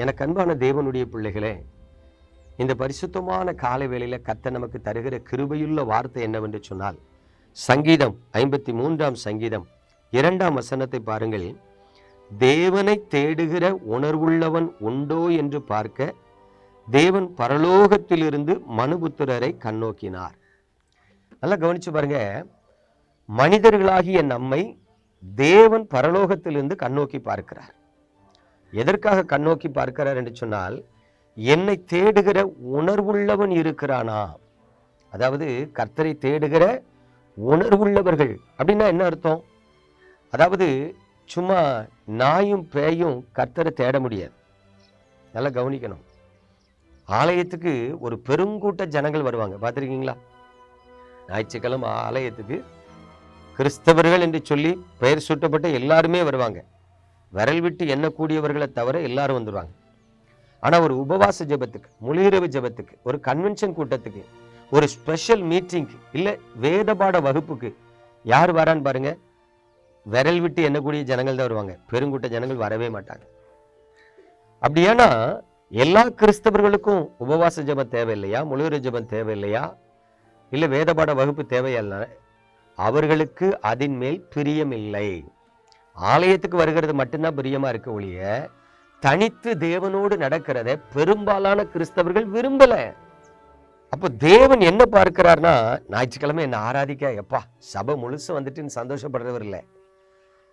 எனக்கு அன்பான தேவனுடைய பிள்ளைகளே இந்த பரிசுத்தமான காலை வேளையில் கத்த நமக்கு தருகிற கிருபையுள்ள வார்த்தை என்னவென்று சொன்னால் சங்கீதம் ஐம்பத்தி மூன்றாம் சங்கீதம் இரண்டாம் வசனத்தை பாருங்கள். தேவனை தேடுகிற உணர்வுள்ளவன் உண்டோ என்று பார்க்க தேவன் பரலோகத்திலிருந்து மனுபுத்திரரை கண்ணோக்கினார். நல்லா கவனிச்சு பாருங்க. மனிதர்களாகிய நம்மை தேவன் பரலோகத்திலிருந்து கண்ணோக்கி பார்க்கிறார். எதற்காக கண்ணோக்கி பார்க்கிறார் என்று சொன்னால் என்னை தேடுகிற உணர்வுள்ளவன் இருக்கிறானா? அதாவது கர்த்தரை தேடுகிற உணர்வுள்ளவர்கள் அப்படின்னா என்ன அர்த்தம்? அதாவது சும்மா நாயும் பேயும் கர்த்தரை தேட முடியாது. நல்லா கவனிக்கணும். ஆலயத்துக்கு ஒரு பெருங்கூட்ட ஜனங்கள் வருவாங்க. பார்த்துருக்கீங்களா? ஞாயிற்றுக்கிழமை ஆலயத்துக்கு கிறிஸ்தவர்கள் என்று சொல்லி பெயர் சூட்டப்பட்ட எல்லாருமே வருவாங்க. விரல் விட்டு எண்ணக்கூடியவர்களை தவிர எல்லாரும் வந்துடுவாங்க ஆனால் ஒரு உபவாச ஜெபத்துக்கு முழுகிரவு ஜெபத்துக்கு ஒரு கன்வென்ஷன் கூட்டத்துக்கு ஒரு ஸ்பெஷல் மீட்டிங்க்கு இல்லை வேதபாட வகுப்புக்கு யார் வரான்னு பாருங்க. விரல் விட்டு எண்ணக்கூடிய ஜனங்கள் தான் வருவாங்க. பெருங்கூட்ட ஜனங்கள் வரவே மாட்டாங்க. அப்படி ஏன்னா எல்லா கிறிஸ்தவர்களுக்கும் உபவாச ஜெபம் தேவையில்லையா? முழுகிற ஜெபம் தேவையில்லையா? இல்லை வேதபாட வகுப்பு தேவையில்லை? அவர்களுக்கு அதன் மேல் பிரியமில்லை. ஆலயத்துக்கு வருகிறது மட்டும்தான் பிரியமா இருக்க ஒழிய தனித்து தேவனோடு நடக்கிறத பெரும்பாலான கிறிஸ்தவர்கள் விரும்பல. அப்போ தேவன் என்ன பார்க்கிறார்னா ஞாயிற்றுக்கிழமை என்னை ஆராதிக்க எப்பா சபை முழுசு வந்துட்டுன்னு சந்தோஷப்படுறவர் இல்லை.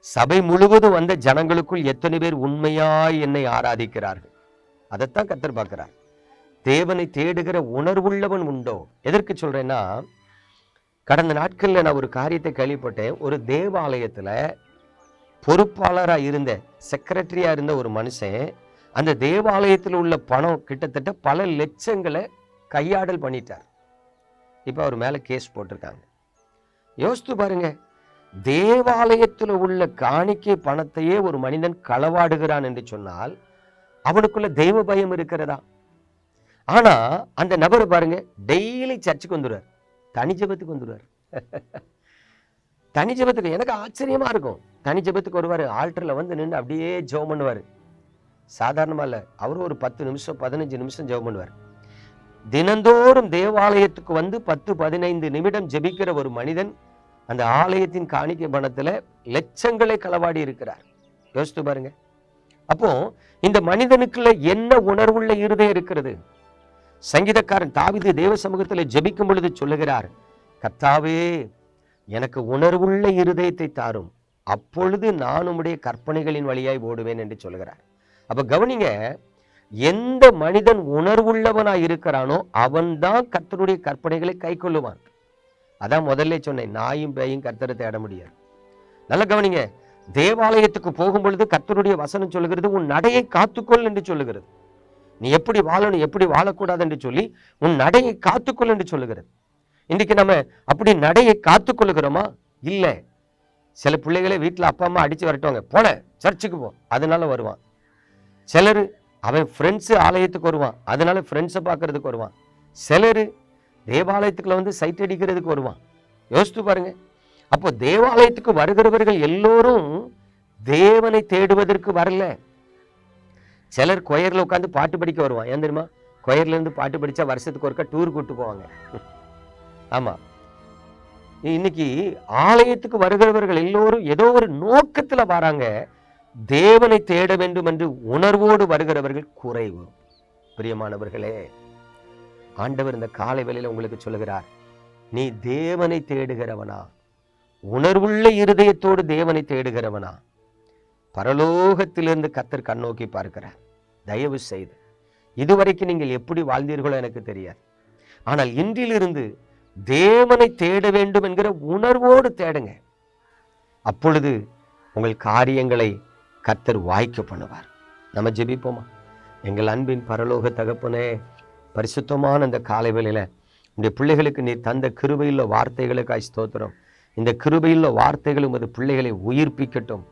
சபை முழுவதும் வந்த ஜனங்களுக்குள் எத்தனை பேர் உண்மையாய் என்னை ஆராதிக்கிறார்கள்? அதைத்தான் கத்தர் பார்க்கிறார். தேவனை தேடுகிற உணர்வுள்ளவன் உண்டோ? எதற்கு சொல்றேன்னா கடந்த நாட்களில் நான் ஒரு காரியத்தை கேள்விப்பட்டேன். ஒரு தேவாலயத்தில் பொறுப்பாளராக இருந்த செக்ரட்டரியா இருந்த ஒரு மனுஷன் அந்த தேவாலயத்தில் உள்ள பணம் கிட்டத்தட்ட பல லட்சங்களை கையாடல் பண்ணிட்டார். இப்போ அவர் மேலே கேஸ் போட்டிருக்காங்க. யோசித்து பாருங்க தேவாலயத்தில் உள்ள காணிக்கை பணத்தையே ஒரு மனிதன் களவாடுகிறான் என்று சொன்னால் அவனுக்குள்ள தெய்வ பயம் இருக்கிறதா? ஆனா அந்த நபரை பாருங்க டெய்லி சர்ச்சுக்கு வந்துடுவார். தனி ஜெபத்துக்கு வந்துடுவார். தனி ஜெபத்துக்கு எனக்கு ஆச்சரியமா இருக்கும். தனி ஜெபத்துக்கு வருவார் ஆல்டரில் வந்து நின்று அப்படியே ஜெபம் பண்ணுவார். சாதாரணமாக இல்லை அவரும் ஒரு பத்து நிமிஷம் பதினஞ்சு நிமிஷம் ஜெபம் பண்ணுவார். தினந்தோறும் தேவாலயத்துக்கு வந்து பத்து பதினைந்து நிமிடம் ஜெபிக்கிற ஒரு மனிதன் அந்த ஆலயத்தின் காணிக்கை பணத்தில் லட்சங்களை களவாடி இருக்கிறார். யோசித்து பாருங்க. அப்போ இந்த மனிதனுக்குள்ள என்ன உணர்வுள்ள இருதயம் இருக்கிறது? சங்கீதக்காரன் தாவிது தேவ சமூகத்தில் ஜெபிக்கும் பொழுது சொல்லுகிறார் கத்தாவே எனக்கு உணர்வுள்ள இருதயத்தை தாரும். அப்பொழுது நான் உம்முடைய கற்பனைகளின் வழியாய் ஓடுவேன் என்று சொல்கிறார் அப்ப கவனிங்க எந்த மனிதன் உணர்வுள்ளவனாய் இருக்கிறானோ அவன்தான் கர்த்தருடைய கற்பனைகளை கை கொள்ளுவான். அதான் முதல்ல சொன்னேன் நாயும் பேயும் கர்த்தரை தேட முடியாது. நல்ல கவனிங்க தேவாலயத்துக்கு போகும் பொழுது கர்த்தருடைய வசனம் சொல்லுகிறது உன் நடையை காத்துக்கொள் என்று சொல்லுகிறது. நீ எப்படி வாழணும் எப்படி வாழக்கூடாது என்று சொல்லி உன் நடையை காத்துக்கொள் என்று சொல்லுகிறது. இன்றைக்கி நம்ம அப்படி நடையை காத்துக்கொள்ளுகிறோமா இல்லை. சில பிள்ளைகளே வீட்டில் அப்பா அம்மா அடித்து வரட்டுவாங்க. போன சர்ச்சுக்கு போ. அதனால வருவான். சிலர் அவன் ஃப்ரெண்ட்ஸு ஆலயத்துக்கு வருவான். அதனால ஃப்ரெண்ட்ஸை பார்க்கறதுக்கு வருவான். சிலர் தேவாலயத்துக்குள்ள வந்து சைட் அடிக்கிறதுக்கு வருவான். யோசித்து பாருங்க. அப்போ தேவாலயத்துக்கு வருகிறவர்கள் எல்லோரும் தேவனை தேடுவதற்கு வரல. சிலர் கொயரில் உட்காந்து பாட்டு படிக்க வருவான். ஏன் தெரியுமா? கொயர்லேருந்து பாட்டு படித்தா வருஷத்துக்கு ஒருக்கா டூர் கூப்பிட்டு போவாங்க. ஆமா. இன்னைக்கு ஆலயத்துக்கு வருகிறவர்கள் எல்லோரும் ஏதோ ஒரு நோக்கத்துல வராங்க. தேவனை தேட வேண்டும் என்று உணர்வோடு வருகிறவர்கள் குறைவு. பிரியமானவர்களே ஆண்டவர் இந்த காலை வேளையில் உங்களுக்கு சொல்லுகிறார் நீ தேவனை தேடுகிறவனா உணர்வுள்ள இருதயத்தோடு தேவனை தேடுகிறவனா. பரலோகத்திலிருந்து கத்தர் கண்ணோக்கி பார்க்கிறார். தயவு செய்து. இதுவரைக்கும் நீங்கள் எப்படி வாழ்ந்தீர்களோ எனக்கு தெரியாது. ஆனால் இன்றிலிருந்து தேவனை தேட வேண்டும் என்கிற உணர்வோடு தேடுங்க. அப்பொழுது உங்கள் காரியங்களை கத்தர் வாய்க்க பண்ணுவார். நம்ம ஜெபிப்போமா? எங்கள் அன்பின் பரலோக தகப்பனே பரிசுத்தமான இந்த காலை வேளையில் உடைய பிள்ளைகளுக்கு நீ தந்த கிருபையுள்ள வார்த்தைகளுக்காய் ஸ்தோத்திரம். இந்த கிருபையுள்ள வார்த்தைகள் உமது பிள்ளைகளை உயிர்ப்பிக்கட்டும்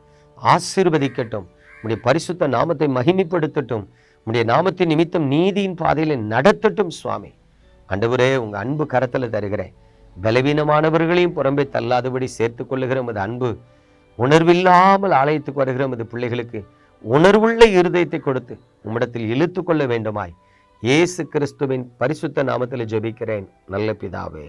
ஆசீர்வதிக்கட்டும் உடைய பரிசுத்த நாமத்தை மகிமைப்படுத்தட்டும் உடைய நாமத்தின் நிமித்தம் நீதியின் பாதையில் நடத்தட்டும் சுவாமி. அண்டவரே உங்க அன்பு கரத்துல தருகிறேன். பலவீனமானவர்களையும் புறம்பே தள்ளாதபடி சேர்த்து கொள்ளுகிற உமது அன்பு உணர்வில்லாமல் ஆலயத்துக்கு வருகிற உமது பிள்ளைகளுக்கு உணர்வுள்ள இருதயத்தை கொடுத்து உம்மிடத்தில் இழுத்து கொள்ள வேண்டுமாய். இயேசு கிறிஸ்துவின் பரிசுத்த நாமத்தில் ஜெபிக்கிறேன். நல்ல பிதாவே.